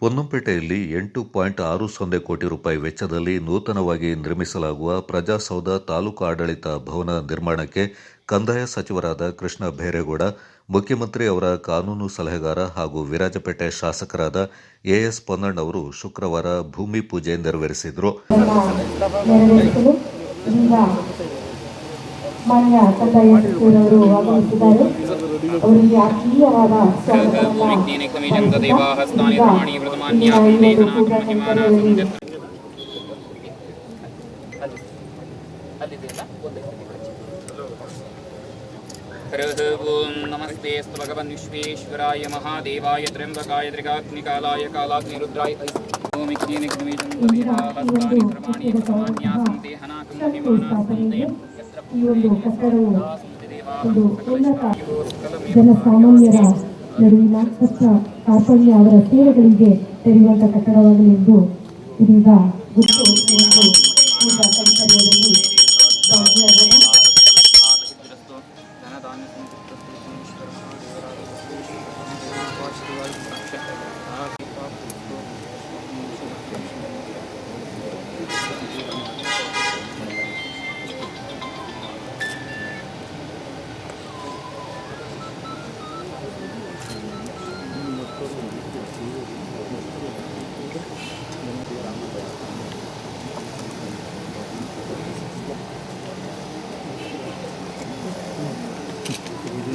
ಪೊನ್ನಂಪೇಟೆಯಲ್ಲಿ ಎಂಟು ಪಾಯಿಂಟ್ ಆರು ಸೊನ್ನೆ ಕೋಟಿ ರೂಪಾಯಿ ವೆಚ್ಚದಲ್ಲಿ ನೂತನವಾಗಿ ನಿರ್ಮಿಸಲಾಗುವ ಪ್ರಜಾಸೌಧ ತಾಲೂಕು ಆಡಳಿತ ಭವನ ನಿರ್ಮಾಣಕ್ಕೆ ಕಂದಾಯ ಸಚಿವರಾದ ಕೃಷ್ಣ ಬೈರೇಗೌಡ ಮುಖ್ಯಮಂತ್ರಿ ಅವರ ಕಾನೂನು ಸಲಹೆಗಾರ ಹಾಗೂ ವಿರಾಜಪೇಟೆ ಶಾಸಕರಾದ ಎಎಸ್ ಪೊನ್ನಣ್ಣ ಅವರು ಶುಕ್ರವಾರ ಭೂಮಿ ಪೂಜೆ ನೆರವೇರಿಸಿದರು. ಮಾನ್ಯ ಕಂದಾಯ ಸಚಿವರವರು ಆಗಮಿಸಿದ್ದಾರೆ ಅವರಿಗೆ ಆತ್ಮೀಯವಾದ ಸ್ವಾಗತವನ್ನ ಈಗ ಈ ಒಂದು ಪೂಜಾ ಕೈಂಕರ್ಯದಲ್ಲಿ हरः ओं नमस्तेऽस्तु भगवन् विश्वेश्वराय महादेवाय त्र्यम्बकाय त्रिकाग्निकालाय कालाग्निरुद्राय ओमिज्ञेनिग्निमेषन्देवाहस्तानि सर्वाणि सामान्यासन्ते हनाकं महिमानासन्ते ಈ ಒಂದು ಕಟ್ಟಡವು ಒಂದು ಉನ್ನತ ಜನಸಾಮಾನ್ಯರ ನಡುವಿನ ಸ್ವಚ್ಛ ಕಾರ್ಪಣ್ಯ ಅವರ ಸೇವೆಗಳಿಗೆ ತೆರೆಯುವಂತಹ ಕಟ್ಟಡವಾಗಲಿ ಎಂದು ಇದೀಗ ಈ ಒಂದು ಭಾಗಿಯಾಗೋಣ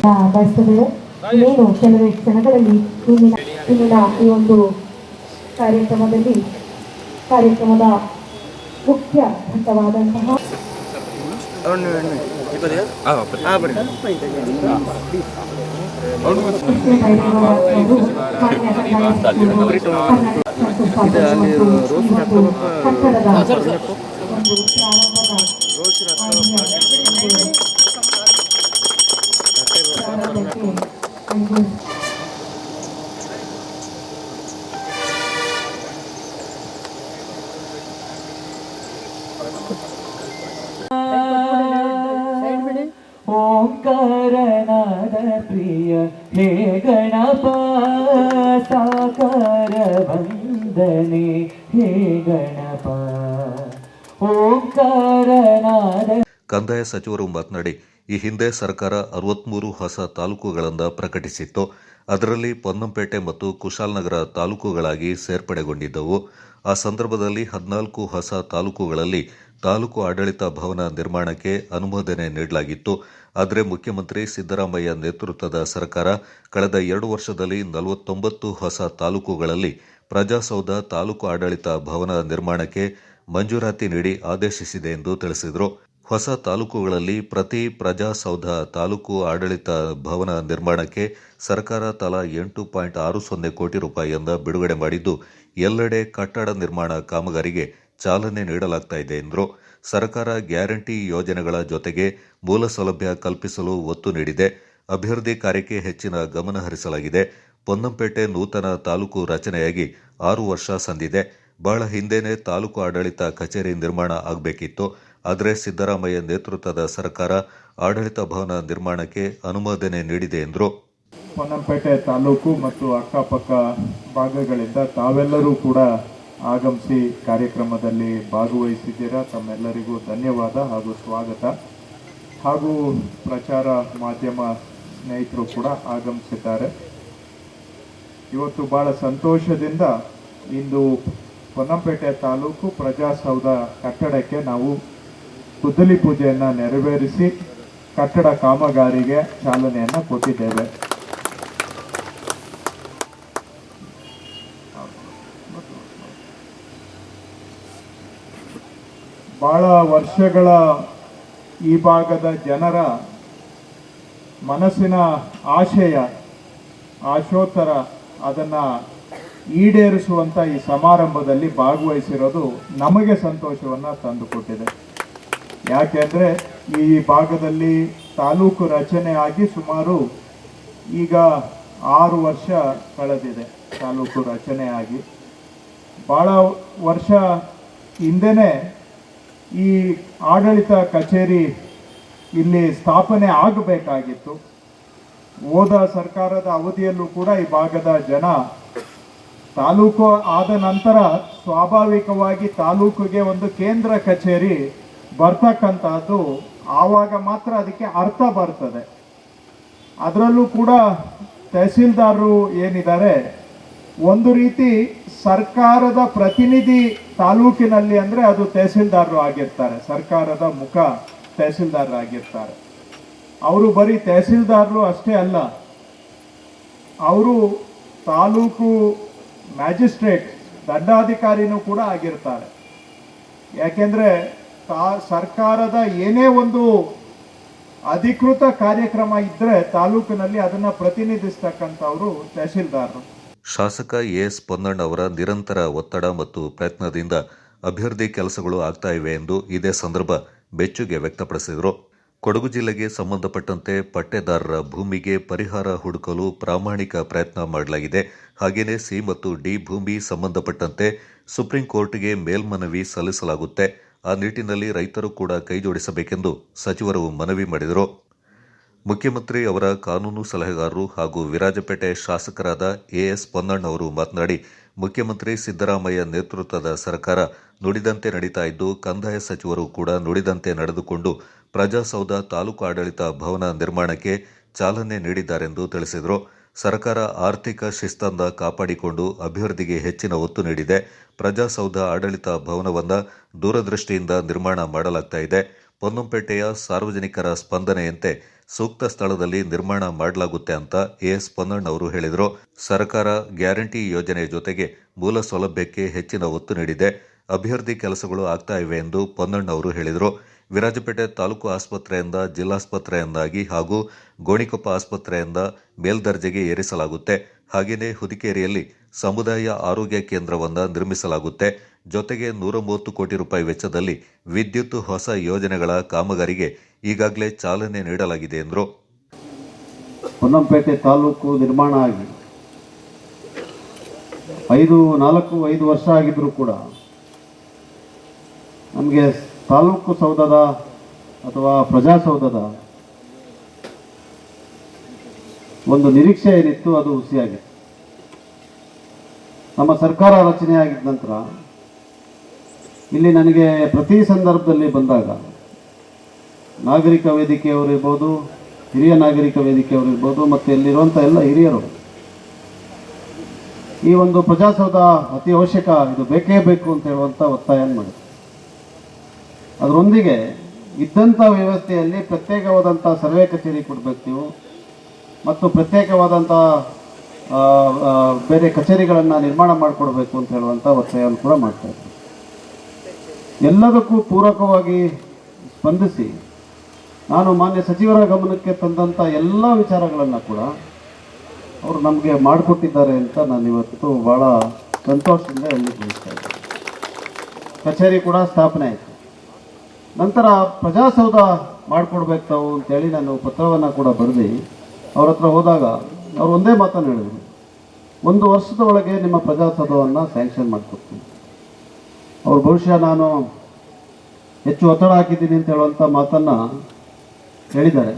ಆ, ಬಯಸ್ತೇವೆ. ಇನ್ನೇನು ಕೆಲವೇ ಕ್ಷಣಗಳಲ್ಲಿ ಇಂದಿನ ಇಂದಿನ ಈ ಒಂದು ಕಾರ್ಯಕ್ರಮದಲ್ಲಿ ಕಾರ್ಯಕ್ರಮದ ಮುಖ್ಯ ಹಂತವಾದಂತಹ ಕೃಷ್ಣ ಓಂಕಾರನಾದ ಪ್ರಿಯ, ಹೇ ಗಣಪ, ಸಾಕಾರ ವಂದನೆ, ಹೇ ಗಣಪ. ಓಂಕಾರನಾದ ಕಂದಾಯ ಸಚಿವರು ಮಾತನಾಡಿ, ಈ ಹಿಂದೆ ಸರ್ಕಾರ ಅರವತ್ಮೂರು ಹೊಸ ತಾಲೂಕುಗಳನ್ನು ಪ್ರಕಟಿಸಿತ್ತು. ಅದರಲ್ಲಿ ಪೊನ್ನಂಪೇಟೆ ಮತ್ತು ಕುಶಾಲನಗರ ತಾಲೂಕುಗಳಾಗಿ ಸೇರ್ಪಡೆಗೊಂಡಿದ್ದವು. ಆ ಸಂದರ್ಭದಲ್ಲಿ ಹದಿನಾಲ್ಕು ಹೊಸ ತಾಲೂಕುಗಳಲ್ಲಿ ತಾಲೂಕು ಆಡಳಿತ ಭವನ ನಿರ್ಮಾಣಕ್ಕೆ ಅನುಮೋದನೆ ನೀಡಲಾಗಿತ್ತು. ಆದರೆ ಮುಖ್ಯಮಂತ್ರಿ ಸಿದ್ದರಾಮಯ್ಯ ನೇತೃತ್ವದ ಸರ್ಕಾರ ಕಳೆದ ಎರಡು ವರ್ಷದಲ್ಲಿ ನಲವತ್ತೊಂಬತ್ತು ಹೊಸ ತಾಲೂಕುಗಳಲ್ಲಿ ಪ್ರಜಾಸೌಧ ತಾಲೂಕು ಆಡಳಿತ ಭವನ ನಿರ್ಮಾಣಕ್ಕೆ ಮಂಜೂರಾತಿ ನೀಡಿ ಆದೇಶಿಸಿದೆ ಎಂದು ತಿಳಿಸಿದರು. ಹೊಸ ತಾಲೂಕುಗಳಲ್ಲಿ ಪ್ರತಿ ಪ್ರಜಾಸೌಧ ತಾಲೂಕು ಆಡಳಿತ ಭವನ ನಿರ್ಮಾಣಕ್ಕೆ ಸರ್ಕಾರ ತಲಾ ಎಂಟು ಪಾಯಿಂಟ್ ಆರು ಸೊನ್ನೆ ಕೋಟಿ ರೂಪಾಯಿಯಿಂದ ಬಿಡುಗಡೆ ಮಾಡಿದ್ದು, ಎಲ್ಲೆಡೆ ಕಟ್ಟಡ ನಿರ್ಮಾಣ ಕಾಮಗಾರಿಗೆ ಚಾಲನೆ ನೀಡಲಾಗ್ತಾ ಇದೆ ಎಂದರು. ಸರ್ಕಾರ ಗ್ಯಾರಂಟಿ ಯೋಜನೆಗಳ ಜೊತೆಗೆ ಮೂಲ ಸೌಲಭ್ಯ ಕಲ್ಪಿಸಲು ಒತ್ತು ನೀಡಿದೆ. ಅಭಿವೃದ್ಧಿ ಕಾರ್ಯಕ್ಕೆ ಹೆಚ್ಚಿನ ಗಮನ ಹರಿಸಲಾಗಿದೆ. ಪೊನ್ನಂಪೇಟೆ ನೂತನ ತಾಲೂಕು ರಚನೆಯಾಗಿ ಆರು ವರ್ಷ ಸಂದಿದೆ. ಬಹಳ ಹಿಂದೆನೇ ತಾಲೂಕು ಆಡಳಿತ ಕಚೇರಿ ನಿರ್ಮಾಣ ಆಗಬೇಕಿತ್ತು. ಆದರೆ ಸಿದ್ದರಾಮಯ್ಯ ನೇತೃತ್ವದ ಸರ್ಕಾರ ಆಡಳಿತ ಭವನ ನಿರ್ಮಾಣಕ್ಕೆ ಅನುಮೋದನೆ ನೀಡಿದೆ ಎಂದರು. ಪೊನ್ನಂಪೇಟೆ ತಾಲೂಕು ಮತ್ತು ಅಕ್ಕಪಕ್ಕ ಭಾಗಗಳಿಂದ ತಾವೆಲ್ಲರೂ ಕೂಡ ಆಗಮಿಸಿ ಕಾರ್ಯಕ್ರಮದಲ್ಲಿ ಭಾಗವಹಿಸಿದ್ದೀರಾ? ತಮ್ಮೆಲ್ಲರಿಗೂ ಧನ್ಯವಾದ ಹಾಗೂ ಸ್ವಾಗತ. ಹಾಗೂ ಪ್ರಚಾರ ಮಾಧ್ಯಮ ಸ್ನೇಹಿತರು ಕೂಡ ಆಗಮಿಸಿದ್ದಾರೆ. ಇವತ್ತು ಬಹಳ ಸಂತೋಷದಿಂದ ಇಂದು ಪೊನ್ನಂಪೇಟೆ ತಾಲೂಕು ಪ್ರಜಾಸೌಧ ಕಟ್ಟಡಕ್ಕೆ ನಾವು ಗುದ್ದಲಿ ಪೂಜೆಯನ್ನು ನೆರವೇರಿಸಿ ಕಟ್ಟಡ ಕಾಮಗಾರಿಗೆ ಚಾಲನೆಯನ್ನು ಕೊಟ್ಟಿದ್ದೇವೆ. ಬಹಳ ವರ್ಷಗಳ ಈ ಭಾಗದ ಜನರ ಮನಸ್ಸಿನ ಆಶಯ, ಆಶೋತ್ತರ ಅದನ್ನು ಈಡೇರಿಸುವಂಥ ಈ ಸಮಾರಂಭದಲ್ಲಿ ಭಾಗವಹಿಸಿರೋದು ನಮಗೆ ಸಂತೋಷವನ್ನು ತಂದುಕೊಟ್ಟಿದೆ. ಯಾಕೆಂದರೆ ಈ ಭಾಗದಲ್ಲಿ ತಾಲೂಕು ರಚನೆ ಆಗಿ ಸುಮಾರು ಈಗ ಆರು ವರ್ಷ ಕಳೆದಿದೆ ತಾಲೂಕು ರಚನೆ ಆಗಿ. ಭಾಳ ವರ್ಷ ಹಿಂದೆನೇ ಈ ಆಡಳಿತ ಕಚೇರಿ ಇಲ್ಲಿ ಸ್ಥಾಪನೆ ಆಗಬೇಕಾಗಿತ್ತು. ಹೋದ ಸರ್ಕಾರದ ಅವಧಿಯಲ್ಲೂ ಕೂಡ ಈ ಭಾಗದ ಜನ ತಾಲೂಕು ಆದ ನಂತರ ಸ್ವಾಭಾವಿಕವಾಗಿ ತಾಲೂಕಿಗೆ ಒಂದು ಕೇಂದ್ರ ಕಚೇರಿ ಬರ್ತಕ್ಕಂತಹದ್ದು, ಆವಾಗ ಮಾತ್ರ ಅದಕ್ಕೆ ಅರ್ಥ ಬರ್ತದೆ. ಅದರಲ್ಲೂ ಕೂಡ ತಹಸೀಲ್ದಾರರು ಏನಿದ್ದಾರೆ, ಒಂದು ರೀತಿ ಸರ್ಕಾರದ ಪ್ರತಿನಿಧಿ ತಾಲೂಕಿನಲ್ಲಿ ಅಂದರೆ ಅದು ತಹಸೀಲ್ದಾರರು ಆಗಿರ್ತಾರೆ, ಸರ್ಕಾರದ ಮುಖ ತಹಸೀಲ್ದಾರರಾಗಿರ್ತಾರೆ. ಅವರು ಬರೀ ತಹಸೀಲ್ದಾರರು ಅಷ್ಟೇ ಅಲ್ಲ, ಅವರು ತಾಲೂಕು ಮ್ಯಾಜಿಸ್ಟ್ರೇಟ್, ದಂಡಾಧಿಕಾರಿನೂ ಕೂಡ ಆಗಿರ್ತಾರೆ. ಯಾಕೆಂದ್ರೆ ತಾ ಸರ್ಕಾರದ ಏನೇ ಒಂದು ಅಧಿಕೃತ ಕಾರ್ಯಕ್ರಮ ಇದ್ರೆ ತಾಲೂಕಿನಲ್ಲಿ ಅದನ್ನ ಪ್ರತಿನಿಧಿಸತಕ್ಕಂಥವ್ರು ತಹಸೀಲ್ದಾರರು ಶಾಸಕ ಎಸ್ ಪೊನ್ನಣ್ಣ ಅವರ ನಿರಂತರ ಒತ್ತಡ ಮತ್ತು ಪ್ರಯತ್ನದಿಂದ ಅಭಿವೃದ್ಧಿ ಕೆಲಸಗಳು ಆಗ್ತಾ ಇವೆ ಎಂದು ಇದೇ ಸಂದರ್ಭ ಬೆಚ್ಚುಗೆ ವ್ಯಕ್ತಪಡಿಸಿದರು. ಕೊಡಗು ಜಿಲ್ಲೆಗೆ ಸಂಬಂಧಪಟ್ಟಂತೆ ಪಟ್ಟೆದಾರರ ಭೂಮಿಗೆ ಪರಿಹಾರ ಹುಡುಕಲು ಪ್ರಾಮಾಣಿಕ ಪ್ರಯತ್ನ ಮಾಡಲಾಗಿದೆ. ಹಾಗೆಯೇ ಸಿ ಮತ್ತು ಡಿ ಭೂಮಿ ಸಂಬಂಧಪಟ್ಟಂತೆ ಸುಪ್ರೀಂ ಕೋರ್ಟ್ಗೆ ಮೇಲ್ಮನವಿ ಸಲ್ಲಿಸಲಾಗುತ್ತೆ. ಆ ನಿಟ್ಟಿನಲ್ಲಿ ರೈತರು ಕೂಡ ಕೈಜೋಡಿಸಬೇಕೆಂದು ಸಚಿವರು ಮನವಿ ಮಾಡಿದರು. ಮುಖ್ಯಮಂತ್ರಿ ಅವರ ಕಾನೂನು ಸಲಹೆಗಾರರು ಹಾಗೂ ವಿರಾಜಪೇಟೆ ಶಾಸಕರಾದ ಎಎಸ್ ಪೊನ್ನಣ್ಣ ಅವರು ಮಾತನಾಡಿ, ಮುಖ್ಯಮಂತ್ರಿ ಸಿದ್ದರಾಮಯ್ಯ ನೇತೃತ್ವದ ಸರ್ಕಾರ ನುಡಿದಂತೆ ನಡೀತಾ ಇದ್ದು, ಕಂದಾಯ ಸಚಿವರು ಕೂಡ ನುಡಿದಂತೆ ನಡೆದುಕೊಂಡು ಪ್ರಜಾಸೌಧ ತಾಲೂಕು ಆಡಳಿತ ಭವನ ನಿರ್ಮಾಣಕ್ಕೆ ಚಾಲನೆ ನೀಡಿದ್ದಾರೆಂದು ತಿಳಿಸಿದರು. ಸರ್ಕಾರ ಆರ್ಥಿಕ ಶಿಸ್ತಂದ ಕಾಪಾಡಿಕೊಂಡು ಅಭಿವೃದ್ಧಿಗೆ ಹೆಚ್ಚಿನ ಒತ್ತು ನೀಡಿದೆ. ಪ್ರಜಾಸೌಧ ಆಡಳಿತ ಭವನವನ್ನು ದೂರದೃಷ್ಟಿಯಿಂದ ನಿರ್ಮಾಣ ಮಾಡಲಾಗ್ತಾ ಇದೆ. ಪೊನ್ನಂಪೇಟೆಯ ಸಾರ್ವಜನಿಕರ ಸ್ಪಂದನೆಯಂತೆ ಸೂಕ್ತ ಸ್ಥಳದಲ್ಲಿ ನಿರ್ಮಾಣ ಮಾಡಲಾಗುತ್ತೆ ಅಂತ ಎಎಸ್ ಪೊನ್ನಣ್ಣ ಅವರು ಹೇಳಿದರು. ಸರ್ಕಾರ ಗ್ಯಾರಂಟಿ ಯೋಜನೆ ಜೊತೆಗೆ ಮೂಲ ಸೌಲಭ್ಯಕ್ಕೆ ಹೆಚ್ಚಿನ ಒತ್ತು ನೀಡಿದೆ. ಅಭಿವೃದ್ಧಿ ಕೆಲಸಗಳು ಆಗ್ತಾ ಇವೆ ಎಂದು ಪೊನ್ನಣ್ಣ ಅವರು ಹೇಳಿದರು. ವಿರಾಜಪೇಟೆ ತಾಲೂಕು ಆಸ್ಪತ್ರೆಯಿಂದ ಜಿಲ್ಲಾಸ್ಪತ್ರೆಯಿಂದಾಗಿ ಹಾಗೂ ಗೋಣಿಕೊಪ್ಪ ಆಸ್ಪತ್ರೆಯಿಂದ ಮೇಲ್ದರ್ಜೆಗೆ ಏರಿಸಲಾಗುತ್ತೆ. ಹಾಗೆಯೇ ಹುದಿಕೇರಿಯಲ್ಲಿ ಸಮುದಾಯ ಆರೋಗ್ಯ ಕೇಂದ್ರವನ್ನು ನಿರ್ಮಿಸಲಾಗುತ್ತೆ. ಜೊತೆಗೆ ನೂರ ಮೂವತ್ತು ಕೋಟಿ ರೂಪಾಯಿ ವೆಚ್ಚದಲ್ಲಿ ವಿದ್ಯುತ್ ಹೊಸ ಯೋಜನೆಗಳ ಕಾಮಗಾರಿಗೆ ಈಗಾಗಲೇ ಚಾಲನೆ ನೀಡಲಾಗಿದೆ ಎಂದರು. ಹೊನ್ನಂಪೇಟೆ ತಾಲೂಕು ನಿರ್ಮಾಣ ಆಗಿ ಐದು ನಾಲ್ಕು ಐದು ವರ್ಷ ಆಗಿದ್ರೂ ಕೂಡ ನಮಗೆ ತಾಲೂಕು ಸೌಧದ ಅಥವಾ ಪ್ರಜಾಸೌಧದ ಒಂದು ನಿರೀಕ್ಷೆ ಏನಿತ್ತು, ಅದು ಹುಸಿಯಾಗಿತ್ತು. ನಮ್ಮ ಸರ್ಕಾರ ರಚನೆ ಆಗಿದ ನಂತರ, ಇಲ್ಲಿ ನನಗೆ ಪ್ರತಿ ಸಂದರ್ಭದಲ್ಲಿ ಬಂದಾಗ, ನಾಗರಿಕ ವೇದಿಕೆಯವರು ಇರ್ಬೋದು, ಹಿರಿಯ ನಾಗರಿಕ ವೇದಿಕೆಯವರು ಇರ್ಬೋದು, ಮತ್ತು ಇಲ್ಲಿರುವಂಥ ಎಲ್ಲ ಹಿರಿಯರು, ಈ ಒಂದು ಪ್ರಜಾಸೌಧ ಅತಿ ಅವಶ್ಯಕ, ಇದು ಬೇಕೇ ಬೇಕು ಅಂತ ಹೇಳುವಂಥ ಒತ್ತಾಯ ಮಾಡಿದ್ರು. ಅದರೊಂದಿಗೆ ಇದ್ದಂಥ ವ್ಯವಸ್ಥೆಯಲ್ಲಿ ಪ್ರತ್ಯೇಕವಾದಂಥ ಸರ್ವೆ ಕಚೇರಿ ಕೊಡಬೇಕು ನೀವು ಮತ್ತು ಪ್ರತ್ಯೇಕವಾದಂಥ ಬೇರೆ ಕಚೇರಿಗಳನ್ನು ನಿರ್ಮಾಣ ಮಾಡಿಕೊಡ್ಬೇಕು ಅಂತ ಹೇಳುವಂಥ ಒತ್ತಾಯವನ್ನು ಕೂಡ ಮಾಡ್ತಾ ಇದ್ದೀವಿ ಎಲ್ಲದಕ್ಕೂ ಪೂರಕವಾಗಿ ಸ್ಪಂದಿಸಿ ನಾನು ಮಾನ್ಯ ಸಚಿವರ ಗಮನಕ್ಕೆ ತಂದಂಥ ಎಲ್ಲ ವಿಚಾರಗಳನ್ನು ಕೂಡ ಅವರು ನಮಗೆ ಮಾಡಿಕೊಟ್ಟಿದ್ದಾರೆ ಅಂತ ನಾನು ಇವತ್ತು ಭಾಳ ಸಂತೋಷದಿಂದ ಹೇಳಿ ಕಚೇರಿ ಕೂಡ ಸ್ಥಾಪನೆ ಆಯಿತು. ನಂತರ ಪ್ರಜಾಸೌಧ ಮಾಡಿಕೊಡ್ಬೇಕು ತಾವು ಅಂತೇಳಿ ನಾನು ಪತ್ರವನ್ನು ಕೂಡ ಬರೆದು, ಅವ್ರ ಹತ್ರ ಹೋದಾಗ ಅವ್ರು ಒಂದೇ ಮಾತನ್ನು ಹೇಳಿದರು. ಒಂದು ವರ್ಷದ ಒಳಗೆ ನಿಮ್ಮ ಪ್ರಜಾಸೌಧವನ್ನು ಸ್ಯಾಂಕ್ಷನ್ ಮಾಡಿಕೊಡ್ತೀನಿ. ಅವ್ರು ಬಹುಶಃ ನಾನು ಹೆಚ್ಚು ಒತ್ತಡ ಹಾಕಿದ್ದೀನಿ ಅಂತ ಹೇಳುವಂಥ ಮಾತನ್ನು ಹೇಳಿದ್ದಾರೆ.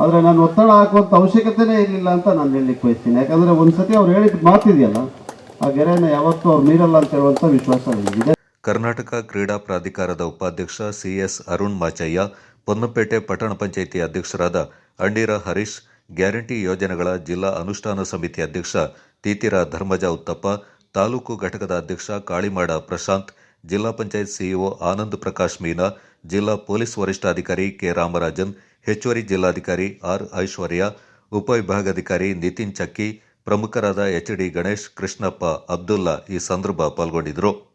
ಆದರೆ ನಾನು ಒತ್ತಡ ಹಾಕುವಂಥ ಅವಶ್ಯಕತೆನೇ ಇರಲಿಲ್ಲ ಅಂತ ನಾನು ಹೇಳಲಿಕ್ಕೆ ಬಯಸ್ತೀನಿ. ಯಾಕಂದರೆ ಒಂದು ಸತಿ ಅವ್ರು ಹೇಳಿದ ಮಾತಿದೆಯಲ್ಲ, ಆ ಗೆರೆಯನ್ನು ಯಾವತ್ತೂ ಅವ್ರು ಮೀರಲ್ಲ ಅಂತ ಹೇಳುವಂಥ ವಿಶ್ವಾಸ ನನಗಿದೆ. ಕರ್ನಾಟಕ ಕ್ರೀಡಾ ಪ್ರಾಧಿಕಾರದ ಉಪಾಧ್ಯಕ್ಷ ಸಿಎಸ್ ಅರುಣ್ ಮಾಚಯ್ಯ, ಪೊನ್ನಪೇಟೆ ಪಟ್ಟಣ ಪಂಚಾಯಿತಿ ಅಧ್ಯಕ್ಷರಾದ ಅಂಡೀರ ಹರೀಶ್, ಗ್ಯಾರಂಟಿ ಯೋಜನೆಗಳ ಜಿಲ್ಲಾ ಅನುಷ್ಠಾನ ಸಮಿತಿ ಅಧ್ಯಕ್ಷ ತೀತಿರ ಧರ್ಮಜ ಉತ್ತಪ್ಪ, ತಾಲೂಕು ಘಟಕದ ಅಧ್ಯಕ್ಷ ಕಾಳಿಮಾಡ ಪ್ರಶಾಂತ್, ಜಿಲ್ಲಾ ಪಂಚಾಯತ್ ಸಿಇಒ ಆನಂದ್ ಪ್ರಕಾಶ್ ಮೀನಾ, ಜಿಲ್ಲಾ ಪೊಲೀಸ್ ವರಿಷ್ಠಾಧಿಕಾರಿ ಕೆ. ರಾಮರಾಜನ್, ಹೆಚ್ಚುವರಿ ಜಿಲ್ಲಾಧಿಕಾರಿ ಆರ್. ಐಶ್ವರ್ಯ, ಉಪವಿಭಾಗಾಧಿಕಾರಿ ನಿತಿನ್ ಚಕ್ಕಿ, ಪ್ರಮುಖರಾದ ಎಚ್. ಡಿ. ಗಣೇಶ್, ಕೃಷ್ಣಪ್ಪ ಅಬ್ದುಲ್ಲಾ ಈ ಸಂದರ್ಭ ಪಾಲ್ಗೊಂಡಿದ್ದರು.